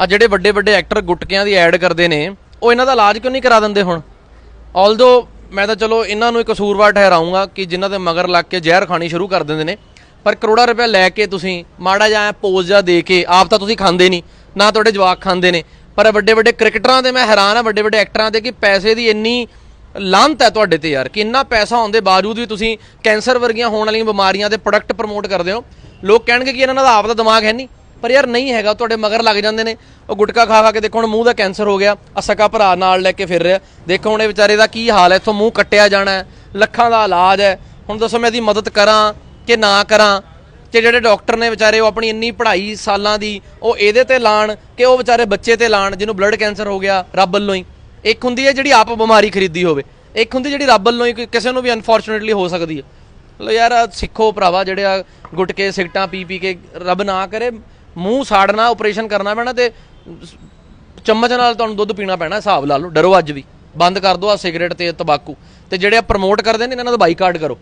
ਆ ਜਿਹੜੇ ਵੱਡੇ ਵੱਡੇ ਐਕਟਰ ਗੁਟਕਿਆਂ ਦੀ ਐਡ ਕਰਦੇ ਨੇ, ਉਹ ਇਹਨਾਂ ਦਾ ਇਲਾਜ ਕਿਉਂ ਨਹੀਂ ਕਰਾ ਦਿੰਦੇ ਹੁਣ? ਆਲਦੋ ਮੈਂ ਤਾਂ ਚਲੋ ਇਹਨਾਂ ਨੂੰ ਇੱਕ ਕਸੂਰਵਾਰ ਠਹਿਰਾਉਂਗਾ ਕਿ ਜਿਨ੍ਹਾਂ ਦੇ ਮਗਰ ਲੱਗ ਕੇ ਜ਼ਹਿਰ ਖਾਣੀ ਸ਼ੁਰੂ ਕਰ ਦਿੰਦੇ ਨੇ, ਪਰ ਕਰੋੜਾ ਰੁਪਏ ਲੈ ਕੇ ਤੁਸੀਂ ਮਾੜਾ ਜਿਹਾ ਪੋਜ਼ ਜਿਹਾ ਦੇ ਕੇ ਆਪ ਤਾਂ ਤੁਸੀਂ ਖਾਂਦੇ ਨਹੀਂ, ਨਾ ਤੁਹਾਡੇ ਜਵਾਕ ਖਾਂਦੇ ਨੇ। ਪਰ ਵੱਡੇ ਵੱਡੇ ਕ੍ਰਿਕਟਰਾਂ ਦੇ ਮੈਂ ਹੈਰਾਨ ਆ, ਵੱਡੇ ਵੱਡੇ ਐਕਟਰਾਂ ਦੇ ਕਿ ਪੈਸੇ ਦੀ ਇੰਨੀ ਲਾਂਤ ਹੈ ਤੁਹਾਡੇ ਤੇ ਯਾਰ, ਕਿ ਇੰਨਾ ਪੈਸਾ ਹੋਣ ਦੇ ਬਾਵਜੂਦ ਵੀ ਤੁਸੀਂ ਕੈਂਸਰ ਵਰਗੀਆਂ ਹੋਣ ਵਾਲੀਆਂ ਬਿਮਾਰੀਆਂ ਦੇ ਪ੍ਰੋਡਕਟ ਪ੍ਰਮੋਟ ਕਰਦੇ ਹੋ। ਲੋਕ ਕਹਿਣਗੇ ਕਿ ਇਹਨਾਂ ਦਾ ਆਪ ਦਾ ਦਿਮਾਗ ਹੈ ਨਹੀਂ। ਪਰ ਯਾਰ ਨਹੀਂ ਹੈਗਾ ਤੁਹਾਡੇ ਮਗਰ ਲੱਗ ਜਾਂਦੇ ਨੇ। ਉਹ ਗੁਟਕਾ ਖਾ ਖਾ ਕੇ ਦੇਖੋ ਹੁਣ ਮੂੰਹ ਦਾ ਕੈਂਸਰ ਹੋ ਗਿਆ ਆ ਸਕਾ ਭਰਾ ਨਾਲ ਲੈ ਕੇ ਫਿਰ ਰਿਹਾ। ਦੇਖੋ ਹੁਣ ਇਹ ਵਿਚਾਰੇ ਦਾ ਕੀ ਹਾਲ ਹੈ, ਇੱਥੋਂ ਮੂੰਹ ਕੱਟਿਆ ਜਾਣਾ ਲੱਖਾਂ ਦਾ ਇਲਾਜ ਹੈ। ਹੁਣ ਦੱਸੋ ਮੈਂ ਇਹਦੀ ਮਦਦ ਕਰਾਂ ਕਿ ਨਾ ਕਰਾਂ? ਕਿ ਜਿਹੜੇ ਡਾਕਟਰ ਨੇ ਵਿਚਾਰੇ ਉਹ ਆਪਣੀ ਇੰਨੀ ਪੜ੍ਹਾਈ ਸਾਲਾਂ ਦੀ, ਉਹ ਇਹਦੇ ਤੇ ਲਾਣ ਕਿ ਉਹ ਵਿਚਾਰੇ ਬੱਚੇ ਤੇ ਲਾਣ, ਜਿਹਨੂੰ ਬਲੱਡ ਕੈਂਸਰ ਹੋ ਗਿਆ, ਰੱਬ ਵੱਲੋਂ ਹੀ। ਇੱਕ ਹੁੰਦੀ ਹੈ ਜਿਹੜੀ ਆਪ ਬਿਮਾਰੀ ਖਰੀਦੀ ਹੋਵੇ। ਇੱਕ ਹੁੰਦੀ ਜਿਹੜੀ ਰੱਬ ਵੱਲੋਂ ਹੀ ਕਿਸੇ ਨੂੰ ਵੀ ਅਨਫੋਰਚੂਨੇਟਲੀ ਹੋ ਸਕਦੀ ਹੈ। ਲੋ ਯਾਰ ਸਿੱਖੋ ਭਰਾਵਾ ਜਿਹੜੇ ਆ ਗੁਟਕੇ, ਸਿਗਟਾਂ ਪੀ ਪੀ ਕੇ ਰੱਬ ਨਾ ਕਰੇ ਮੂੰਹ ਸਾੜਨਾ ਆਪਰੇਸ਼ਨ ਕਰਨਾ ਪੈਣਾ ਤੇ ਚਮਚ ਨਾਲ ਤੁਹਾਨੂੰ ਦੁੱਧ ਪੀਣਾ ਪੈਣਾ, ਹਿਸਾਬ ਲਾ ਲਓ, ਡਰੋ ਅੱਜ ਵੀ। ਬੰਦ ਕਰ ਦਿਓ ਆ ਸਿਗਰਟ ਤੇ ਤੰਬਾਕੂ। ਤੇ ਜਿਹੜੇ ਆ ਪ੍ਰਮੋਟ ਕਰਦੇ ਨੇ, ਇਹਨਾਂ ਦਾ ਬਾਈਕਾਟ ਕਰੋ।